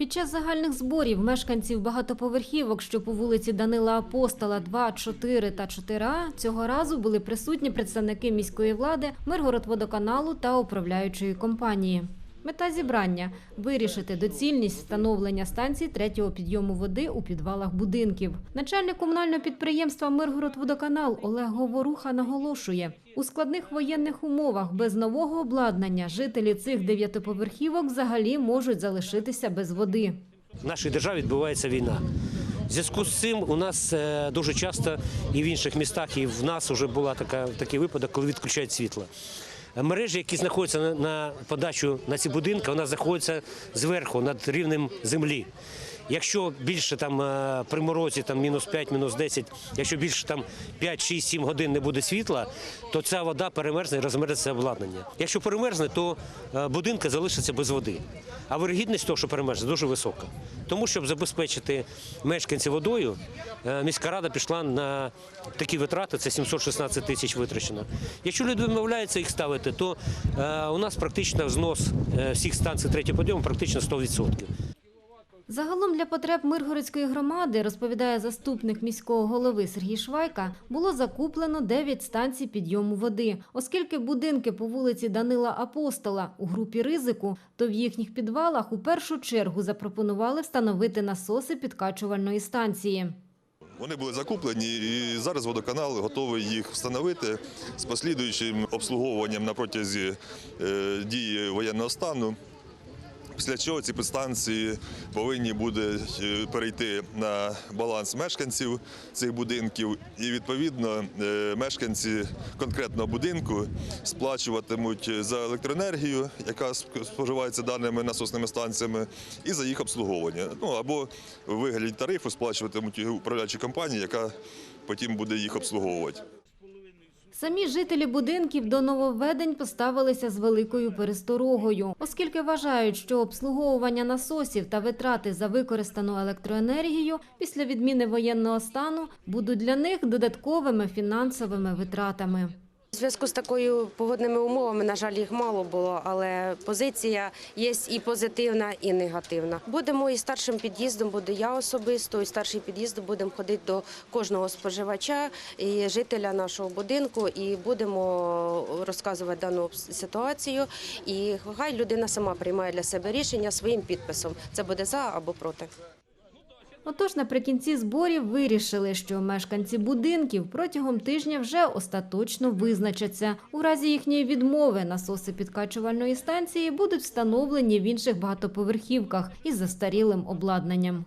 Під час загальних зборів мешканців багатоповерхівок, що по вулиці Данила Апостола 2, 4 та 4А, цього разу були присутні представники міської влади, Миргородводоканалу та управляючої компанії. Мета зібрання – вирішити доцільність встановлення станцій третього підйому води у підвалах будинків. Начальник комунального підприємства «Миргородводоканал» Олег Говоруха наголошує, у складних воєнних умовах без нового обладнання жителі цих дев'ятиповерхівок взагалі можуть залишитися без води. В нашій державі відбувається війна. В зв'язку з цим у нас е, дуже часто і в інших містах, і в нас вже була така такий випадок, коли відключають світло. Е, Мережі, які знаходяться на, на подачу на ці будинки, вона знаходиться зверху над рівнем землі. Якщо більше там е, при морозі там мінус 5, мінус 10, якщо більше там 5, 6, 7 годин не буде світла, то ця вода перемерзне і розмерзне обладнання. Якщо перемерзне, то е, будинки залишаться без води. А вирогідність того, що перемерзне, дуже висока. Тому, щоб забезпечити мешканців водою, е, міська рада пішла на такі витрати, це 716 тисяч витрачено. Якщо люди відмовляються їх ставити, то у нас практично знос е, всіх станцій третього підйому практично 100%. Загалом для потреб Миргородської громади, розповідає заступник міського голови Сергій Швайка, було закуплено 9 станцій підйому води. Оскільки будинки по вулиці Данила Апостола у групі ризику, то в їхніх підвалах у першу чергу запропонували встановити насоси підкачувальної станції. Вони були закуплені, і зараз водоканал готовий їх встановити з послідуючим обслуговуванням на протязі е, дії воєнного стану. Після чого ці підстанції повинні будуть е, перейти на баланс мешканців цих будинків, і відповідно е, мешканці конкретного будинку сплачуватимуть за електроенергію, яка сп- споживається даними насосними станціями, і за їх обслуговування. Ну або в вигляді тарифу сплачуватимуть управляючі компанії, яка потім буде їх обслуговувати. Самі жителі будинків до нововведень поставилися з великою пересторогою, оскільки вважають, що обслуговування насосів та витрати за використану електроенергію після відміни воєнного стану будуть для них додатковими фінансовими витратами. У зв'язку з такою погодними умовами, на жаль, їх мало було, але позиція є і позитивна, і негативна. Будемо і старшим під'їздом, буду я особисто, і старший під'їзд будемо ходити до кожного споживача і жителя нашого будинку, і будемо розказувати дану ситуацію. І хай людина сама приймає для себе рішення своїм підписом. Це буде за або проти. Отож, наприкінці зборів вирішили, що мешканці будинків протягом тижня вже остаточно визначаться. У разі їхньої відмови насоси підкачувальної станції будуть встановлені в інших багатоповерхівках із застарілим обладнанням.